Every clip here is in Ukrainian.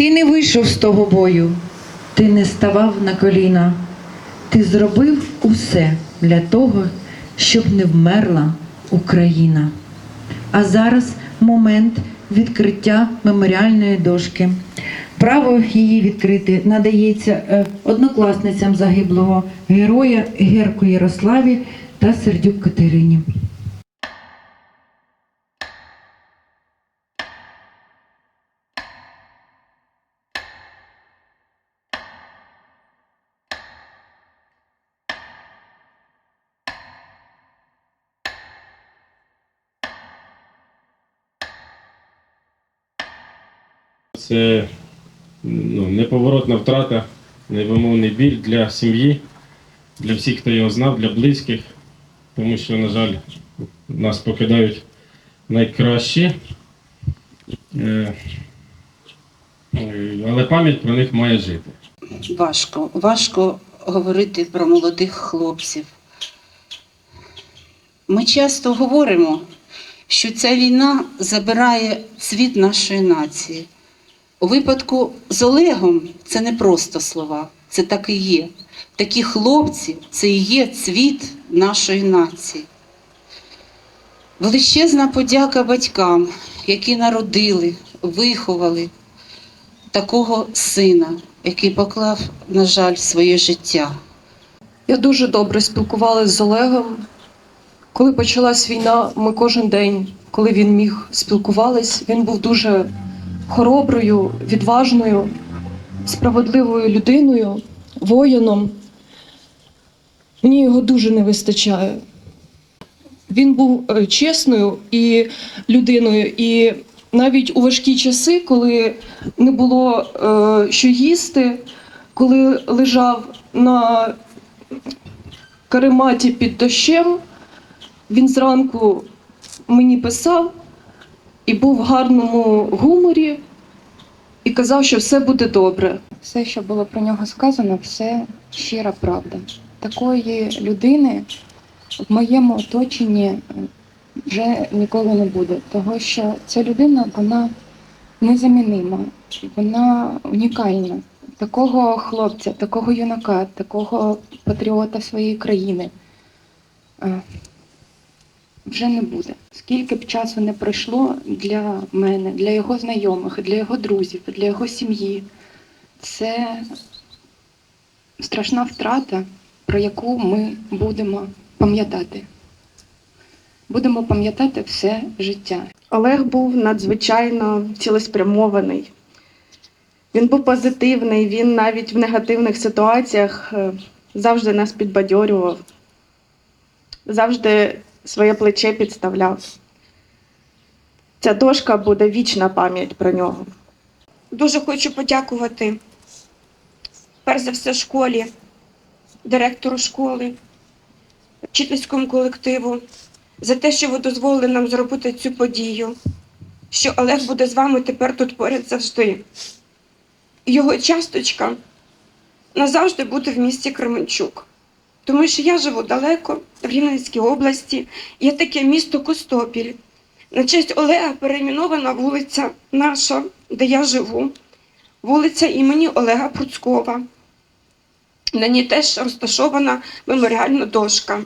Ти не вийшов з того бою, ти не ставав на коліна. Ти зробив усе для того, щоб не вмерла Україна. А зараз момент відкриття меморіальної дошки. Право її відкрити надається е, однокласницям загиблого героя Герку Ярославі та Сердюк Катерині. Це ну, неповоротна втрата, невимовний біль для сім'ї, для всіх, хто його знав, для близьких, тому що, на жаль, нас покидають найкращі. Е, Але пам'ять про них має жити. Важко, важко говорити про молодих хлопців. Ми часто говоримо, що ця війна забирає світ нашої нації. У випадку з Олегом це не просто слова, це так і є. Такі хлопці це і є цвіт нашої нації. Величезна подяка батькам, які народили, виховали такого сина, який поклав, на жаль, своє життя. Я дуже добре спілкувалася з Олегом. Коли почалась війна, ми кожен день, коли він міг, спілкувались. Він був дуже хороброю, відважною, справедливою людиною, воїном. Мені його дуже не вистачає. Він був е, чесною і людиною, і навіть у важкі часи, коли не було е, що їсти, коли лежав на карематі під дощем. Він зранку мені писав і був в гарному гуморі і казав, що все буде добре. Все, що було про нього сказано, все щира правда. Такої людини в моєму оточенні вже ніколи не буде, того що ця людина вона незамінима, вона унікальна. Такого хлопця, такого юнака, такого патріота своєї країни е, вже не буде. Скільки б часу не пройшло для мене, для його знайомих, для його друзів, для його сім'ї, це страшна втрата, про яку ми будемо пам'ятати. Будемо пам'ятати все життя. Олег був надзвичайно цілеспрямований. Він був позитивний, він навіть в негативних ситуаціях е, завжди нас підбадьорював, завжди своє плече підставляв. Ця дошка буде вічна пам'ять про нього. Дуже хочу подякувати перш за все школі, директору школи, вчительському колективу за те, що ви дозволили нам зробити цю подію, що Олег буде з вами тепер тут поряд завжди. Його часточка назавжди буде в місті Кременчук. Тому що я живу далеко, в Рівненській області, є таке місто Костопіль. На честь Олега перейменована вулиця наша, де я живу, вулиця імені Олега Пруцькова. На ній теж розташована меморіальна дошка.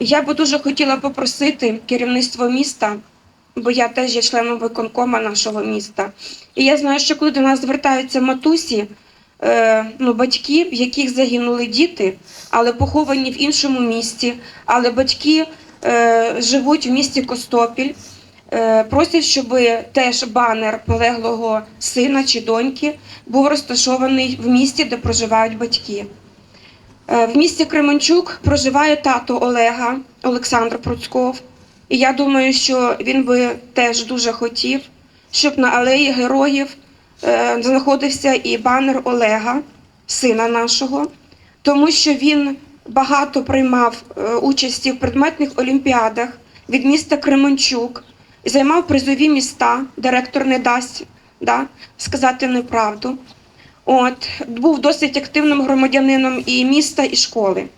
Я би дуже хотіла попросити керівництво міста, бо я теж є членом виконкома нашого міста. І я знаю, що коли до нас звертаються матусі, ну, батьки, в яких загинули діти, але поховані в іншому місті, але батьки е, живуть в місті Костопіль. Е, Просять, щоб теж банер полеглого сина чи доньки був розташований в місті, де проживають батьки. Е, В місті Кременчук проживає тато Олега Олександр Пруцьков. І я думаю, що він би теж дуже хотів, щоб на алеї героїв е, знаходився і банер Олега, сина нашого, тому що він багато приймав е, участі в предметних олімпіадах від міста Кременчук займав призові міста. Директор не дасть да, сказати неправду. От, був досить активним громадянином і міста, і школи.